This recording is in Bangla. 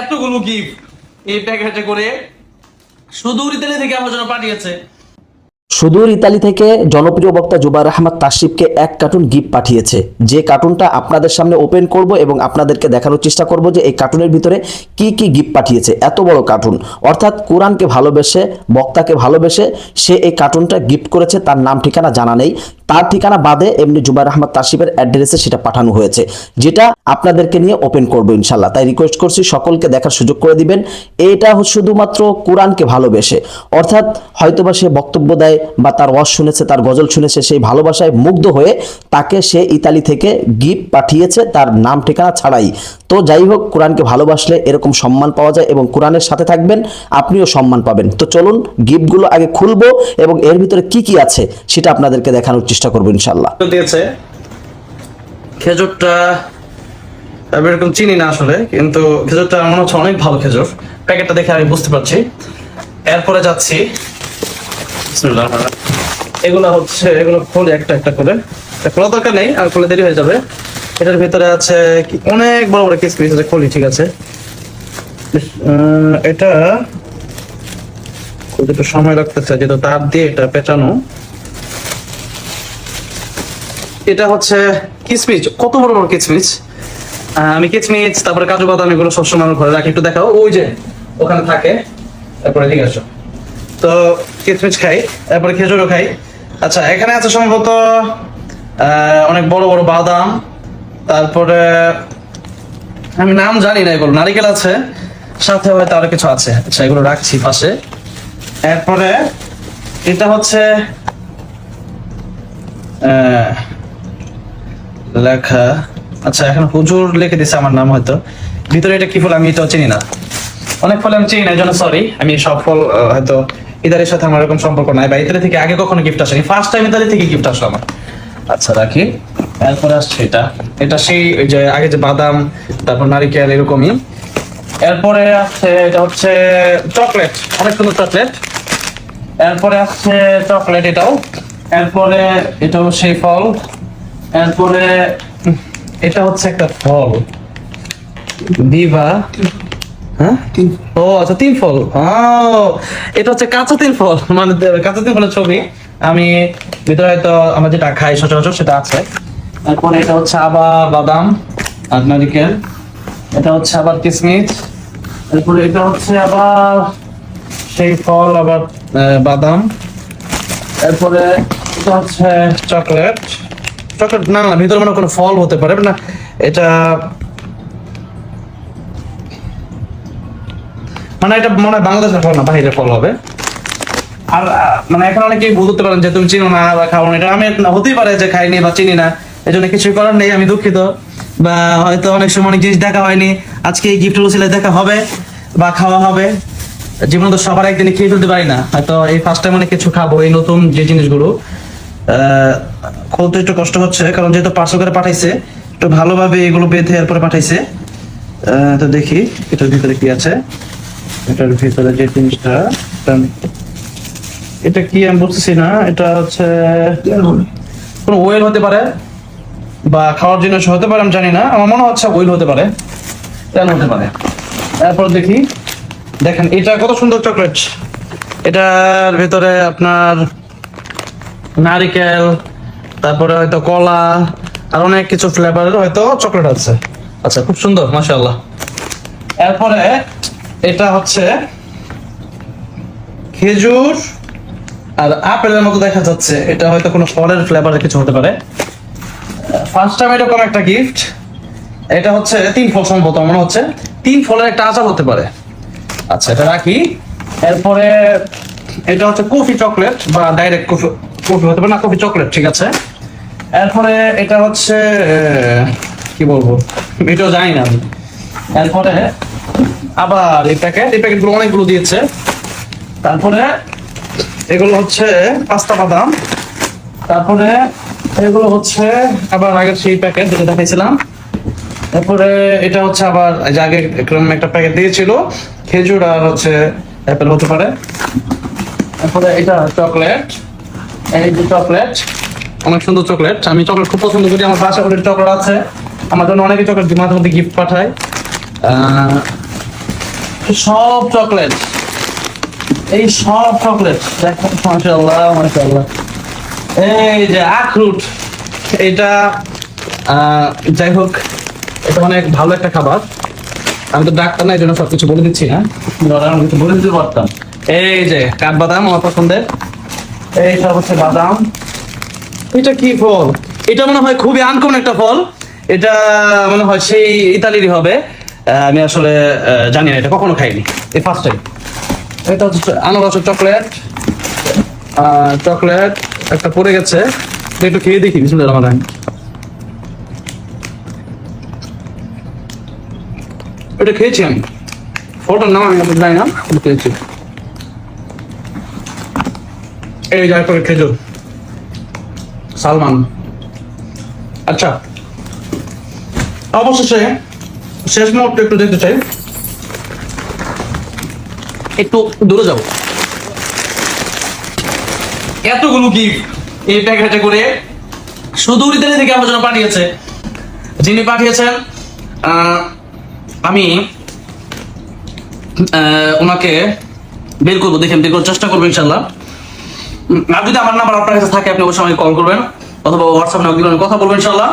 এতগুলো গিফট এই প্যাকেটে করে সুদূর ইতালি থেকে আমার জন্য পাঠিয়েছে। সুদূর ইতালি থেকে জনপ্রিয় বক্তা জুবাইর আহমদ তাসিফকে এক কার্টুন গিফট পাঠিয়েছে। যে কার্টুনটা আপনাদের সামনে ওপেন করব এবং আপনাদেরকে দেখানোর চেষ্টা করব যে এই কার্টুনের ভিতরে কি কি গিফট পাঠিয়েছে। এত বড় কার্টুন। অর্থাৎ কোরআনকে ভালোবেসে, বক্তাকে ভালোবেসে সে এই কার্টুনটা গিফট করেছে, তার নাম ঠিকানা জানা নেই। তার ঠিকানা বাদে এমনি জুবাইর আহমদ তাসিফের অ্যাড্রেসে সেটা পাঠানো হয়েছে, যেটা আপনাদেরকে নিয়ে ওপেন করব ইনশাল্লাহ তাই রিকোয়েস্ট করছি সকলকে দেখার সুযোগ করে দিবেন। এটা শুধুমাত্র কোরআনকে ভালোবেসে। অর্থাৎ হয়তোবা সে বক্তব্য দেয় বা তার ওয়াজ শুনেছে, তার গজল শুনেছে, সেই ভালোবাসায় মুগ্ধ হয়ে তাকে সে ইতালি থেকে গিফট পাঠিয়েছে, তার নাম ঠিকানা ছাড়াই। তো যাই হোক, কোরআনকে ভালোবাসলে এরকম সম্মান পাওয়া যায় এবং কোরআনের সাথে থাকবেন, আপনিও সম্মান পাবেন। তো চলুন গিফটগুলো আগে খুলবো এবং এর ভিতরে কি কি আছে সেটা আপনাদেরকে দেখানোর চেষ্টা করব ইনশাল্লাহ দিয়েছে। খেজুরটা, আমি এরকম চিনি না আসলে, কিন্তু খেজুরটা মনে হচ্ছে অনেক ভালো খেজুর। প্যাকেটটা দেখে আমি বুঝতে পারছি। এরপরে যাচ্ছি। এগুলো হচ্ছে, এগুলো খোলে একটা একটা করে। খোলা দরকার নেই, আর খোলে দেরি হয়ে যাবে। এটার ভিতরে আছে অনেক বড় বড় কিস আছে, খোলি, ঠিক আছে। এটা একটু সময় লাগতেছে, যেহেতু তার দিয়ে এটা পেঁচানো। এটা হচ্ছে কিচমিচ কত বড় বড় কিচমিচ আমি কিচমিচ তারপরে কাজু বাদাম এগুলো সবসময় আমার ঘরে রাখি। একটু দেখাও। ওই যে ওখানে থাকে। তারপরে ঠিক আছে তো কিচমিচ খাই তারপরে খেজুরও খাই। আচ্ছা এখানে আছে সম্ভবত অনেক বড় বড় বাদাম। তারপরে আমি নাম জানি না এগুলো। নারিকেল আছে সাথে হয়তো আরও কিছু আছে। আচ্ছা এগুলো রাখছি পাশে। এরপরে এটা হচ্ছে আহ, লেখা। আচ্ছা এখন হুজুর লিখে দিছে আমার নাম হয়তো। ভিতরে এটা কি ফল আমি এটাও চিনি না। অনেক ফল আমি চিনি না জন্য সরি আমি সব ফল হয়তো ইদারের সাথে আমার এরকম সম্পর্ক নাই বা ইতালি থেকে আগে কখনো গিফট আসেনি। ফার্স্ট টাইম ইতালি থেকে গিফট আসলো আমার। আচ্ছা রাখি। এরপরে আসছে এটা। এটা সেই যে আগে যে বাদাম, তারপর নারিকেল, এরকমই। এরপরে আছে এটা হচ্ছে চকলেট অনেক সুন্দর চকলেট এরপরে আসছে চকলেট এটাও। এরপরে এটাও সেই ফল। এরপরে এটা হচ্ছে একটা ফল। দিবা হ্যাঁ? ও আচ্ছা তিন ফল। এটা হচ্ছে কাঁচা তিন ফল। মানে কাঁচা তিন ফলের ছবি। আমি ভিতরে হয়তো আমরা যেটা খাই সচরাচর সেটা আছে। তারপরে এটা হচ্ছে আবার বাদাম আর নারিকেল। এটা হচ্ছে আবার কিসমিস। তারপরে এটা হচ্ছে আবার সেই ফল আবার বাদাম। এরপরে এটা হচ্ছে চকলেট। চকলেট না না, ভিতরে মনে কোনো ফল হতে পারে, না, এটা মানে এটা মনে হয় বাংলাদেশের ফল না বাহিরের ফল হবে। আর মানে এখন অনেকেই বলতে পারেন যে তুমি চিনো না বা খাও না, এটা আমি হতেই পারে যে খাইনি বা চিনি না এই জন্য কিছুই করার নেই, আমি দুঃখিত। বা হয়তো অনেক সময় অনেক জিনিস দেখা হয়নি, আজকে এই গিফট উচিলে দেখা হবে বা খাওয়া হবে। জীবন তো সবার একদিনে খেয়ে ফেলতে পারি না, হয়তো এই ফার্স্ট টাইম অনেক কিছু খাব, এই নতুন যে জিনিসগুলো। খুলতে একটু কষ্ট হচ্ছে, কারণ যেহেতু পার্সেল করে পাঠাইছে একটু ভালোভাবে এগুলো বেঁধে এরপরে পাঠাইছে। তো দেখি, এটার ভিতরে কি আছে? এটার ভিতরে যে জিনিসটা এটা- কি আমি বুঝতেছি না, এটা হচ্ছে কোনো ওয়েল হতে পারে বা খাওয়ার জিনিস হতে পারে, আমি জানি না। আমার মনে হচ্ছে ওয়েল হতে পারে কেন হতে পারে। তারপর দেখি, দেখেন, এটা কত সুন্দর চকলেট এটার ভিতরে আপনার নারিকেল তারপরে হয়তো কলা, আর অনেক কিছু ফ্লেভারের হয়তো চকলেট আছে। আচ্ছা খুব সুন্দর, মাশাআল্লাহ। এরপরে এটা হচ্ছে খেজুর আর আপেলের মতো দেখা যাচ্ছে। এটা হয়তো কোনো ফলের ফ্লেভারের কিছু হতে পারে। ফার্স্ট টাইম এরকম একটা গিফট এটা হচ্ছে তিন ফল সম্ভবত, মনে হচ্ছে। তিন ফলের একটা আচার হতে পারে। আচ্ছা এটা রাখি। এরপরে এটা হচ্ছে কফি চকলেট বা ডাইরেক্ট কফি কফি হতে পারে না কফি চকলেট ঠিক আছে। এরপরে এটা হচ্ছে কি বলব? এটাও জানি না আমি। এরপরে আবার এই প্যাকেট, এই প্যাকেটগুলো অনেকগুলো দিয়েছে। তারপরে এগুলো হচ্ছে পাস্তা বাদাম। তারপরে এগুলো হচ্ছে আবার আগের সেই প্যাকেট যেটা দেখাইছিলাম। তারপরে এটা হচ্ছে আবার আগে একটা প্যাকেট দিয়েছিল, খেজুর আর হচ্ছে অ্যাপেল হতে পারে। তারপরে এটা চকলেট এই যে চকলেট অনেক সুন্দর চকলেট। আমি চকলেট খুব পছন্দ করি, আমার বাসা করে চকলেট আছে। আমার জন্য অনেকে চকলেট মাঝে মধ্যে গিফট পাঠায়। সব চকলেট। এই সব চকলেট। মাশাআল্লাহ মাশাআল্লাহ। এই যে আখরুট, এটা যাই হোক, এটা অনেক ভালো একটা খাবার। আমি তো ডাক্তার না, এই জন্য সবকিছু বলে দিচ্ছি না নয়তো আমি কিছু বলে দিতে পারতাম। এই যে কাঠবাদাম, আমার পছন্দের। এই সব হচ্ছে বাদাম। এটা কি ফল? এটা মনে হয় খুবই আনকমন একটা ফল। এটা মনে হয় সেই ইতালিরই হবে। আমি আসলে জানি না, এটা কখনো খাইনি। এই ফার্স্ট টাইম এটা হচ্ছে আনারসের চকলেট চকলেট একটা পড়ে গেছে। একটু খেয়ে দেখি বিসমুল্লাহ রহমান রহিম। এটা খেয়েছি আমি। ফলটার নাম আমি জানি না খেয়েছি। এই যাই করে খেজুর সালমান। আচ্ছা অবশেষে শেষ মুহূর্তে একটু দেখতে চাই। একটু দূরে যাব। এতগুলো গিফট এই প্যাকেটে করে শুধু ইতালি থেকে আমার জন্য পাঠিয়েছে। যিনি পাঠিয়েছেন আমি ওনাকে বের করব, দেখেন, বের করার চেষ্টা করব ইনশাল্লাহ। আর যদি আমার নাম্বার আপনার কাছে থাকে, আপনি অবশ্যই আমাকে কল করবেন অথবা হোয়াটসঅ্যাপ কথা বলবেন ইনশাল্লাহ